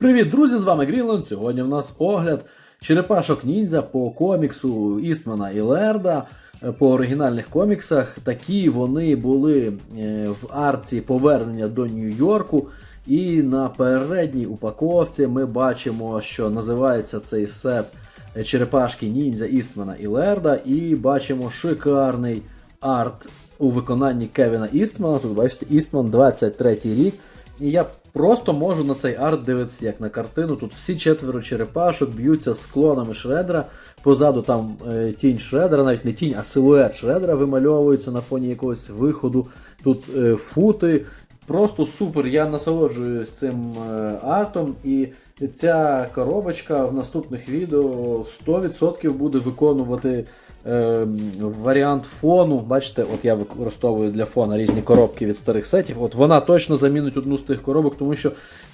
Привіт, друзі! З вами Грінленд. Сьогодні в нас огляд черепашок ніндзя по коміксу Істмана і Лерда. По оригінальних коміксах такі вони були е, в арці повернення до Нью-Йорку. І на передній упаковці ми бачимо, що називається цей сет черепашки ніндзя Істмана і Лерда. І бачимо шикарний арт у виконанні Кевіна Істмана. Тут бачите, Істман 23 рік. І я просто можу на цей арт дивитися як на картину. Тут всі четверо черепашок б'ються з клонами Шредера. Позаду там е, тінь Шредера, навіть не тінь, а силует Шредера вимальовується на фоні якогось виходу. Тут е, фути. Просто супер. Я насолоджуюсь цим е, артом. І ця коробочка в наступних відео 100% буде виконувати е, варіант фону. Бачите, от я використовую для фона різні коробки від старих сетів. От вона точно замінить одну з тих коробок, тому що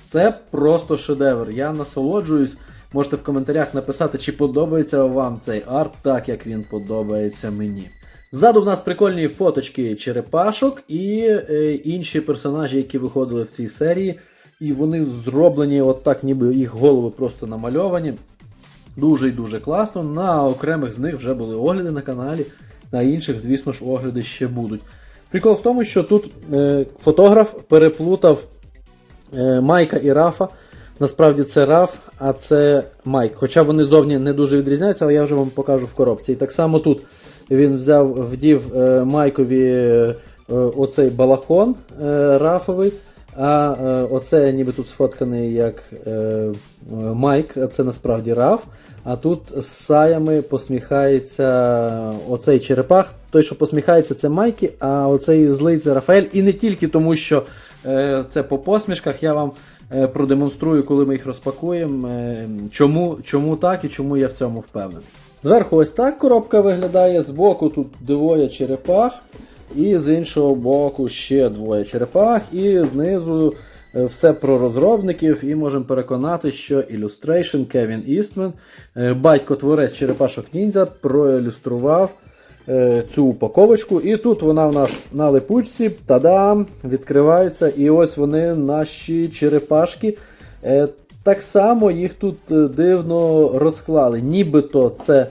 це просто шедевр. Я насолоджуюсь. Можете в коментарях написати, чи подобається вам цей арт, так як він подобається мені. Ззаду в нас прикольні фоточки черепашок і е, інші персонажі, які виходили в цій серії. І вони зроблені от так, ніби їх голови просто намальовані. Дуже і дуже класно. На окремих з них вже були огляди на каналі, на інших, звісно ж, огляди ще будуть. Прикол в тому, що тут е, фотограф переплутав е, Майка і Рафа. Насправді це Раф, а це Майк. Хоча вони зовні не дуже відрізняються, але я вже вам покажу в коробці. І так само тут він взяв, вдів е, Майкові е, оцей балахон е, Рафовий. А е, оце ніби тут сфотканий як е, Майк, а це насправді Раф. А тут з саями посміхається оцей черепах. Той, що посміхається, це Майкі, а оцей злий це Рафаель. І не тільки тому, що е, це по посмішках. Я вам е, продемонструю, коли ми їх розпакуємо, е, чому, чому так і чому я в цьому впевнений. Зверху ось так коробка виглядає, збоку тут двоє черепах. І з іншого боку ще двоє черепах, і знизу все про розробників. І можемо переконати, що Illustration Кевін Істмен, е, батько-творець черепашок ніндзя, проілюстрував е, цю упаковочку. І тут вона в нас на липучці. Та-дам! Відкриваються. І ось вони, наші черепашки. Е, Так само їх тут е, дивно розклали. Нібито це.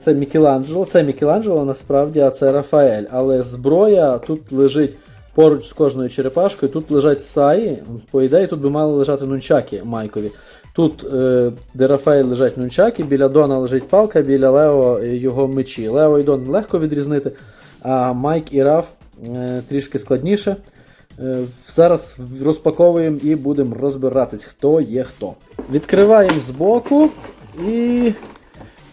Це Мікеланджело, це Мікеланджело насправді, а це Рафаель. Але зброя тут лежить поруч з кожною черепашкою, тут лежать саї. По ідеї, тут би мали лежати нунчаки Майкові. Тут, е, де Рафаель лежать нунчаки, біля Дона лежить палка, біля Лео е, його мечі. Лео і Дон легко відрізнити, а Майк і Раф е, трішки складніше. Е, Зараз розпаковуємо і будемо розбиратись, хто є хто. Відкриваємо збоку і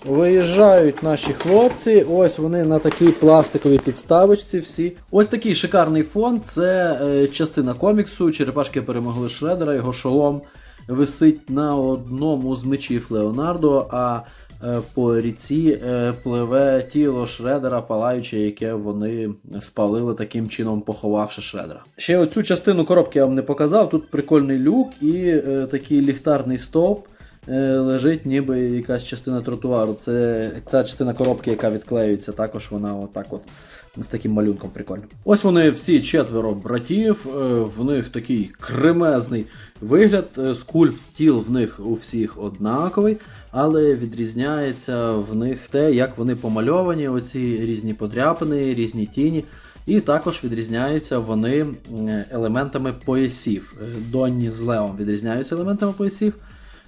Виїжджають наші хлопці. Ось вони на такій пластиковій підставочці. всі. Ось такий шикарний фон. Це е, частина коміксу. Черепашки перемогли Шредера, його шолом висить на одному з мечів Леонардо. А е, по ріці е, пливе тіло Шредера, палаюче, яке вони спалили таким чином, поховавши Шредера. Ще оцю частину коробки я вам не показав. Тут прикольний люк і е, такий ліхтарний стовп лежить ніби якась частина тротуару. Це ця частина коробки, яка відклеюється, також вона отак от з таким малюнком прикольно. Ось вони всі четверо братів, е, в них такий кремезний вигляд. е, Скульпт тіл в них у всіх однаковий, але відрізняється в них те, як вони помальовані, оці різні подряпини, різні тіні. І також відрізняються вони елементами поясів. Е, Донні з Леом відрізняються елементами поясів,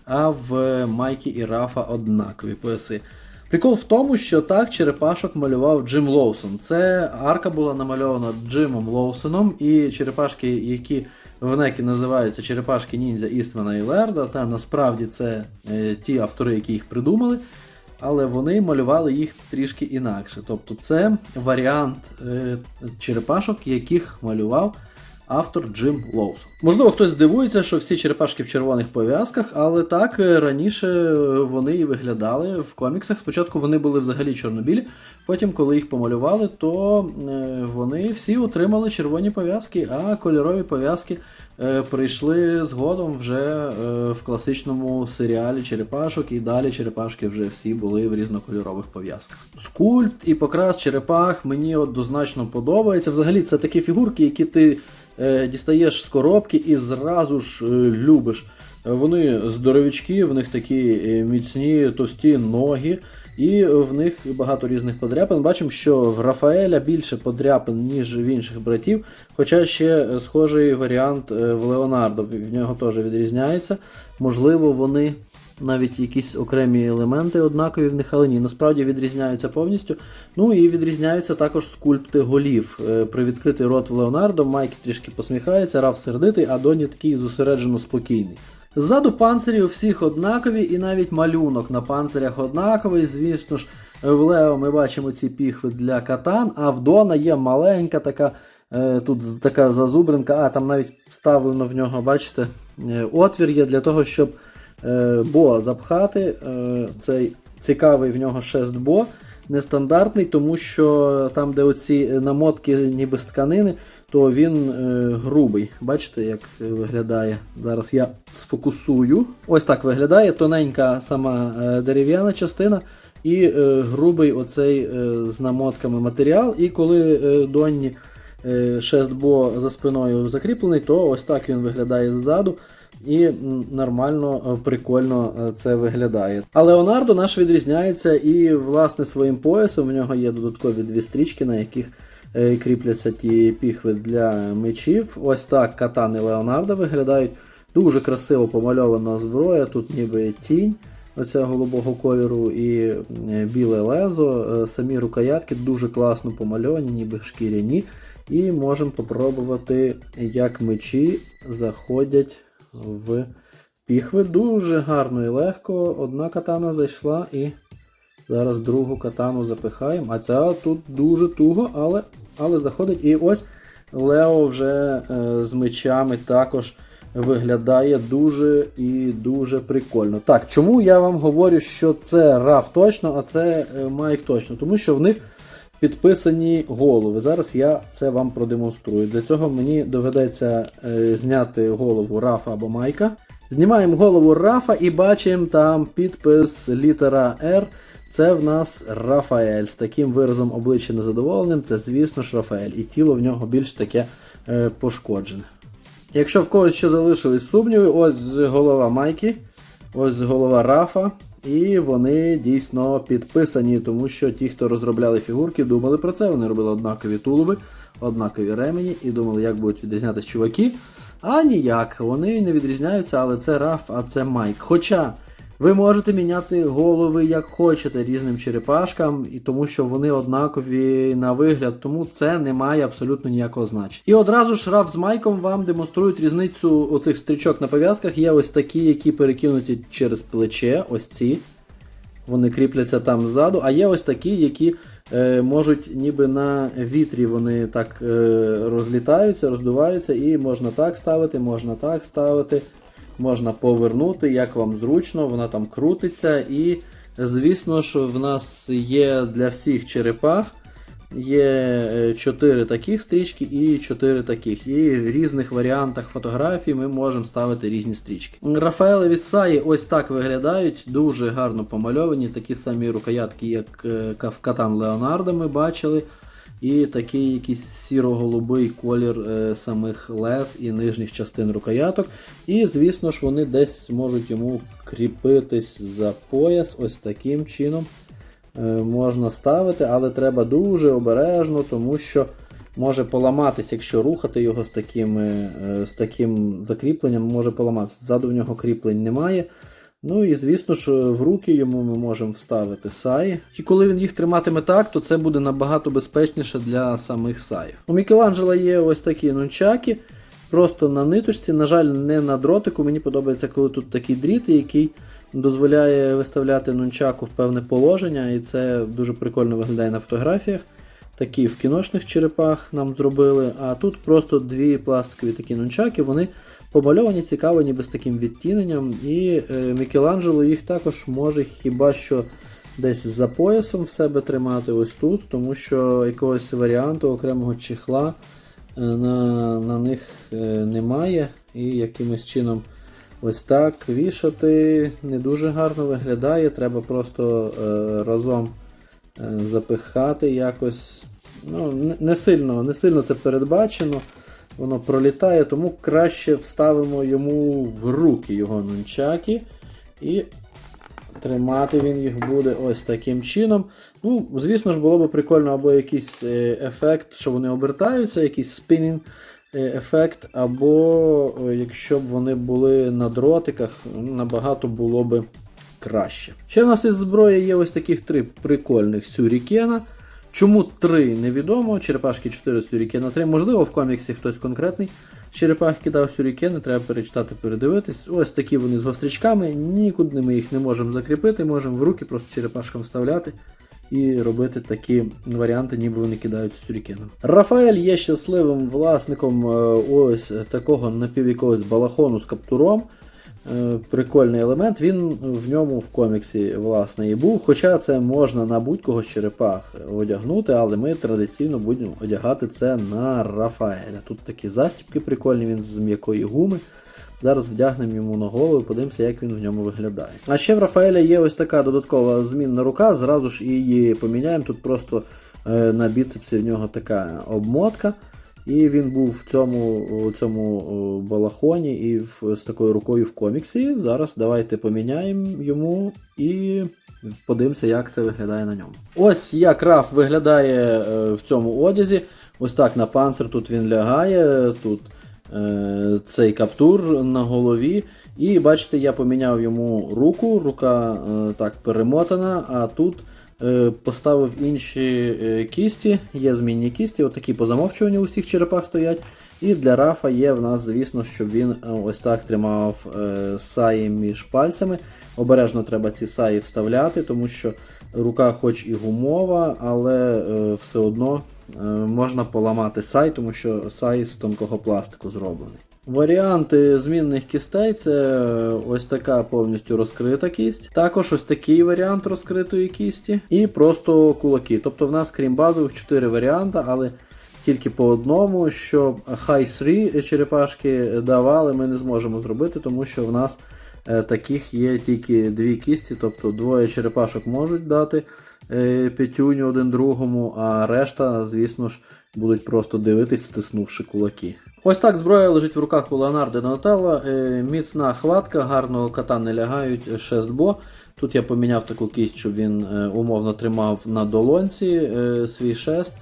а в Майкі і Рафа однакові пояси. Прикол в тому, що так черепашок малював Джим Лоусон. Це арка була намальована Джимом Лоусоном, і черепашки, які в некі називаються черепашки ніндзя Іствана і Лерда, та насправді це е, ті автори, які їх придумали, але вони малювали їх трішки інакше. Тобто це варіант е, черепашок, яких малював автор Джим Лоусон. Можливо, хтось здивується, що всі черепашки в червоних пов'язках, але так е, раніше е, вони і виглядали в коміксах. Спочатку вони були взагалі чорнобілі, потім, коли їх помалювали, то е, вони всі отримали червоні пов'язки, а кольорові пов'язки прийшли згодом вже е, в класичному серіалі черепашок, і далі черепашки вже всі були в різнокольорових пов'язках. Скульпт і покрас черепах мені однозначно подобається. Взагалі, це такі фігурки, які ти е, дістаєш з коробки і зразу ж е, любиш. Вони здоровічки, в них такі е, міцні, товсті ноги, і в них багато різних подряпин. Бачимо, що в Рафаеля більше подряпин, ніж в інших братів. Хоча ще схожий варіант е, в Леонардо, в нього теж відрізняється. Можливо, вони навіть якісь окремі елементи однакові в них, але ні, насправді відрізняються повністю. Ну і відрізняються також скульпти голів. Е, Привідкритий рот в Леонардо, Майк трішки посміхається, Раф сердитий, а Доні такий зосереджено спокійний. Ззаду панцирі у всіх однакові, і навіть малюнок на панцирях однаковий. Звісно ж, в Лео ми бачимо ці піхви для катан, а в Дона є маленька така, е, тут така зазубринка, а там навіть вставлено в нього, бачите, е, отвір є для того, щоб е, бо запхати. Цей цікавий в нього шест бо, нестандартний, тому що там, де оці намотки ніби з тканини, то він е, грубий. Бачите, як виглядає? Зараз я сфокусую. Ось так виглядає тоненька сама е, дерев'яна частина. І е, грубий оцей е, з намотками матеріал. І коли е, Донні е, шест бо за спиною закріплений, то ось так він виглядає ззаду. І нормально, е, прикольно е, це виглядає. А Леонардо наш відрізняється і власне своїм поясом. В нього є додаткові дві стрічки, на яких е, кріпляться ті піхви для мечів. Ось так катани Леонардо виглядають. Дуже красиво помальована зброя. Тут ніби тінь оця голубого кольору і біле лезо. Самі рукоятки дуже класно помальовані, ніби шкіряні. І можемо попробувати, як мечі заходять в піхви. Дуже гарно і легко. Одна катана зайшла і зараз другу катану запихаємо. А ця тут дуже туго, але, але заходить. І ось Лео вже е, з мечами також виглядає дуже і дуже прикольно. Так, чому я вам говорю, що це Раф точно, а це е, Майк точно? Тому що в них підписані голови. Зараз я це вам продемонструю. Для цього мені доведеться е, зняти голову Рафа або Майка. Знімаємо голову Рафа і бачимо там підпис літера R. Це в нас Рафаель з таким виразом обличчя незадоволеним. Це, звісно ж, Рафаель. І тіло в нього більш таке е, пошкоджене. Якщо в когось ще залишились сумніви, ось голова Майки, ось голова Рафа. І вони дійсно підписані, тому що ті, хто розробляли фігурки, думали про це. Вони робили однакові тулуби, однакові ремені і думали, як будуть відрізнятися чуваки. А ніяк, вони не відрізняються, але це Раф, а це Майк. Хоча ви можете міняти голови як хочете різним черепашкам, і тому що вони однакові на вигляд, тому це не має абсолютно ніякого значення. І одразу ж Раф з Майком вам демонструють різницю оцих стрічок на пов'язках. Є ось такі, які перекинуті через плече, ось ці. Вони кріпляться там ззаду, а є ось такі, які е, можуть ніби на вітрі вони так е, розлітаються, роздуваються, і можна так ставити, можна так ставити, можна повернути, як вам зручно, вона там крутиться. І, звісно ж, в нас є для всіх черепах. Є 4 таких стрічки і 4 таких. І в різних варіантах фотографій ми можемо ставити різні стрічки. Рафаелеві Саї ось так виглядають, дуже гарно помальовані, такі самі рукоятки, як е, в Катан Леонардо ми бачили. І такий якийсь сіро-голубий колір е, самих лез і нижніх частин рукояток. І, звісно ж, вони десь можуть йому кріпитись за пояс ось таким чином е, можна ставити, але треба дуже обережно, тому що може поламатись, якщо рухати його з таким, е, з таким закріпленням, може поламатися. Ззаду в нього кріплень немає. Ну і звісно ж, в руки йому ми можемо вставити саї. І коли він їх триматиме так, то це буде набагато безпечніше для самих саїв. У Мікеланджела є ось такі нунчаки, просто на ниточці, на жаль, не на дротику. Мені подобається, коли тут такий дріт, який дозволяє виставляти нунчаку в певне положення, і це дуже прикольно виглядає на фотографіях. Такі в кіношних черепах нам зробили, а тут просто дві пластикові такі нунчаки, вони помальовані цікаво, ніби з таким відтіненням. І е, Мікеланджело їх також може хіба що десь за поясом в себе тримати ось тут, тому що якогось варіанту окремого чехла е, на, на них е, немає. І якимось чином ось так вішати не дуже гарно виглядає. Треба просто разом запихати якось. Ну, не сильно, не сильно це передбачено. Воно пролітає, тому краще вставимо йому в руки його нунчаки. І тримати він їх буде ось таким чином. Ну, звісно ж, було б прикольно або якийсь е, ефект, що вони обертаються, якийсь спінінг е, ефект, або е, якщо б вони були на дротиках, набагато було б краще. Ще в нас із зброї є ось таких три прикольних сюрікена. Чому три невідомо, черепашки 4 сюрікена 3. Можливо, в коміксі хтось конкретний черепах кидав сюрікени, треба перечитати, передивитись. Ось такі вони з гостричками, нікуди ми їх не можемо закріпити, можемо в руки просто черепашкам вставляти і робити такі варіанти, ніби вони кидаються сюрікеном. Рафаель є щасливим власником е, ось такого напівякогось балахону з каптуром. Е, Прикольний елемент, він в ньому в коміксі власне і був. Хоча це можна на будь-кого з черепах одягнути, але ми традиційно будемо одягати це на Рафаеля. Тут такі застібки прикольні, він з м'якої гуми. Зараз вдягнемо йому на голову і подивимося, як він в ньому виглядає. А ще в Рафаеля є ось така додаткова змінна рука, зразу ж її поміняємо. Тут просто е, на біцепсі в нього така обмотка. І він був в цьому, у цьому балахоні і в, з такою рукою в коміксі. Зараз давайте поміняємо йому і подивимося, як це виглядає на ньому. Ось як раф виглядає е, в цьому одязі. Ось так на панцир тут він лягає. Тут е, цей каптур на голові. І бачите, я поміняв йому руку, рука е, так перемотана, а тут е, поставив інші е, кісті, є змінні кісті, отакі по замовчуванню у всіх черепах стоять. І для Рафа є в нас, звісно, щоб він е, ось так тримав е, саї між пальцями. Обережно треба ці саї вставляти, тому що рука хоч і гумова, але е, все одно е, можна поламати сай, тому що сай з тонкого пластику зроблений. Варіанти змінних кістей це ось така повністю розкрита кість. Також ось такий варіант розкритої кісті. І просто кулаки. Тобто в нас, крім базових, 4 варіанти, але тільки по одному, що 3 черепашки давали, ми не зможемо зробити, тому що в нас е, таких є тільки дві кісті, тобто двоє черепашок можуть дати е, п'ятюню один другому, а решта, звісно ж, будуть просто дивитись, стиснувши кулаки. Ось так зброя лежить в руках у Леонардо Донателло. Е, Міцна хватка, гарного кота не лягають е, шестбо. Тут я поміняв таку кість, щоб він е, умовно тримав на долонці е, свій шест.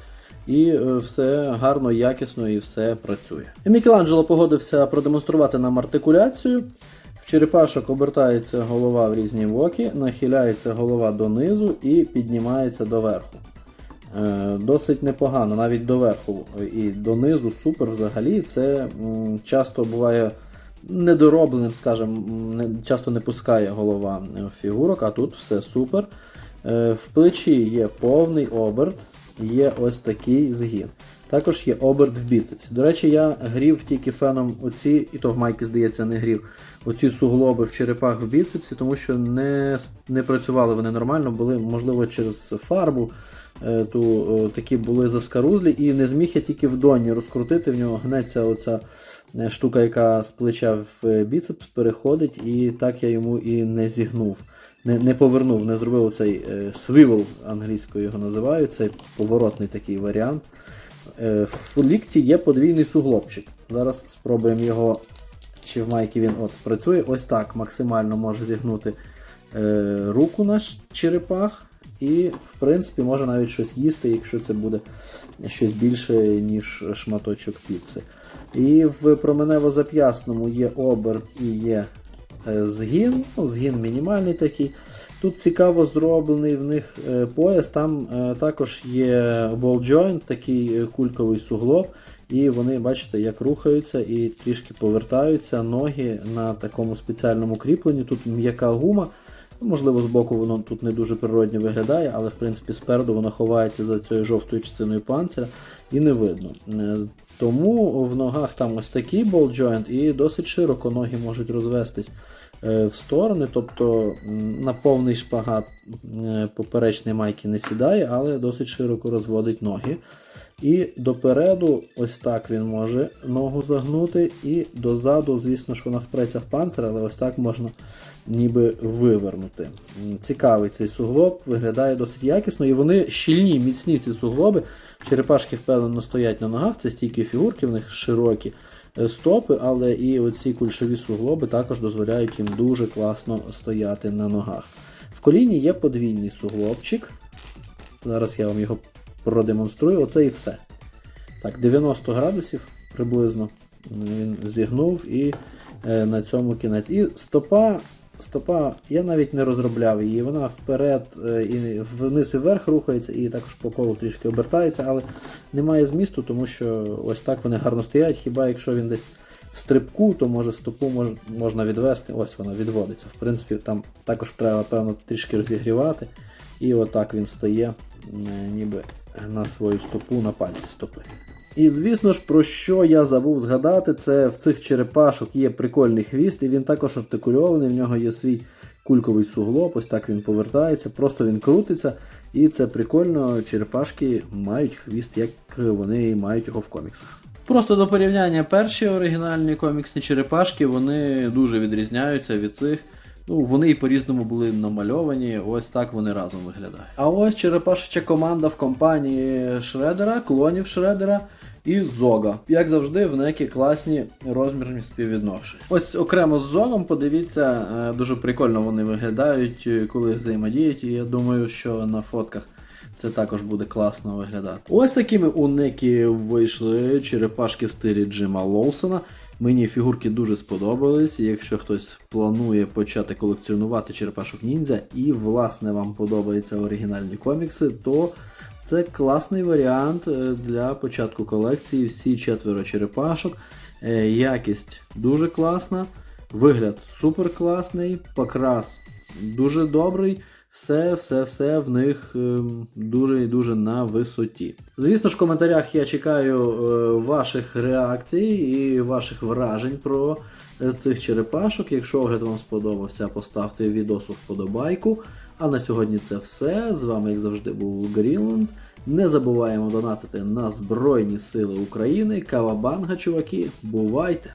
І е, все гарно, якісно і все працює. Мікеланджело погодився продемонструвати нам артикуляцію. Черепашок обертається голова в різні боки, нахиляється голова донизу і піднімається доверху. Е, Досить непогано, навіть доверху і донизу супер взагалі. Це часто буває недоробленим, скажімо, часто не пускає голова фігурок, а тут все супер. Е, В плечі є повний оберт, є ось такий згін. Також є оберт в біцепсі. До речі, я грів тільки феном оці, і то в майки, здається, не грів. Оці суглоби в черепах в біцепсі, тому що не, не працювали вони нормально, були, можливо, через фарбу. е, Ту, е, такі були заскарузлі, і не зміг я тільки в доні розкрутити, в нього гнеться оця е, штука, яка з плеча в біцепс переходить, і так я йому і не зігнув. Не, не повернув, не зробив оцей е, англійською його називають, цей поворотний такий варіант. В лікті є подвійний суглобчик. Зараз спробуємо його, чи в майки він от спрацює. Ось так максимально може зігнути е, руку наш черепах. І, в принципі, може навіть щось їсти, якщо це буде щось більше, ніж шматочок піци. І в променево-зап'ясному є оберт і є е, згін. Ну, згін мінімальний такий. Тут цікаво зроблений в них е, пояс. Там е, також є ball joint, такий кульковий суглоб. І вони, бачите, як рухаються і трішки повертаються ноги на такому спеціальному кріпленні. Тут м'яка гума. Можливо, збоку воно тут не дуже природньо виглядає, але в принципі спереду воно ховається за цією жовтою частиною панциря і не видно. Е, Тому в ногах там ось такий joint і досить широко ноги можуть розвестись е, в сторони. Тобто на повний шпагат е, поперечний майки не сідає, але досить широко розводить ноги. І допереду, ось так він може ногу загнути, і дозаду, звісно ж, вона впреться в панцир, але ось так можна ніби вивернути. Цікавий цей суглоб, виглядає досить якісно, і вони щільні, міцні ці суглоби. Черепашки впевнено стоять на ногах, це стійкі фігурки, в них широкі е, стопи, але і оці кульшові суглоби також дозволяють їм дуже класно стояти на ногах. В коліні є подвійний суглобчик. Зараз я вам його продемонструю. Оце і все. Так, 90 градусів приблизно він зігнув і е, на цьому кінець. І стопа, стопа, я навіть не розробляв її. Вона вперед е, і вниз і вверх рухається, і також по колу трішки обертається, але немає змісту, тому що ось так вони гарно стоять. Хіба якщо він десь в стрибку, то може стопу мож, можна відвести. Ось вона відводиться. В принципі, там також треба, певно, трішки розігрівати. І отак він стає, ніби на свою стопу, на пальці стопи. І звісно ж, про що я забув згадати, це в цих черепашок є прикольний хвіст, і він також артикульований, в нього є свій кульковий суглоб, ось так він повертається, просто він крутиться. І це прикольно, черепашки мають хвіст, як вони мають його в коміксах. Просто до порівняння перші оригінальні коміксні черепашки, вони дуже відрізняються від цих. Ну, вони і по-різному були намальовані, ось так вони разом виглядають. А ось черепашеча команда в компанії Шредера, клонів Шредера і Зога. Як завжди, в некі класні розмірні співвідношення. Ось окремо з Зогом, подивіться, е, дуже прикольно вони виглядають, е, коли взаємодіють, і я думаю, що на фотках. Це також буде класно виглядати. Ось такими у Некі вийшли черепашки в стилі Джима Лоусона. Мені фігурки дуже сподобались. Якщо хтось планує почати колекціонувати черепашок ніндзя і, власне, вам подобаються оригінальні комікси, то це класний варіант е, для початку колекції. Всі четверо черепашок. Е, Якість дуже класна, вигляд супер класний, покрас дуже добрий. Все, все, все в них ем, дуже і дуже на висоті. Звісно ж, в коментарях я чекаю е, ваших реакцій і ваших вражень про е, цих черепашок. Якщо огляд вам сподобався, поставте відосу вподобайку. А на сьогодні це все. З вами, як завжди, був Грінланд. Не забуваємо донатити на Збройні Сили України. Кавабанга, чуваки. Бувайте!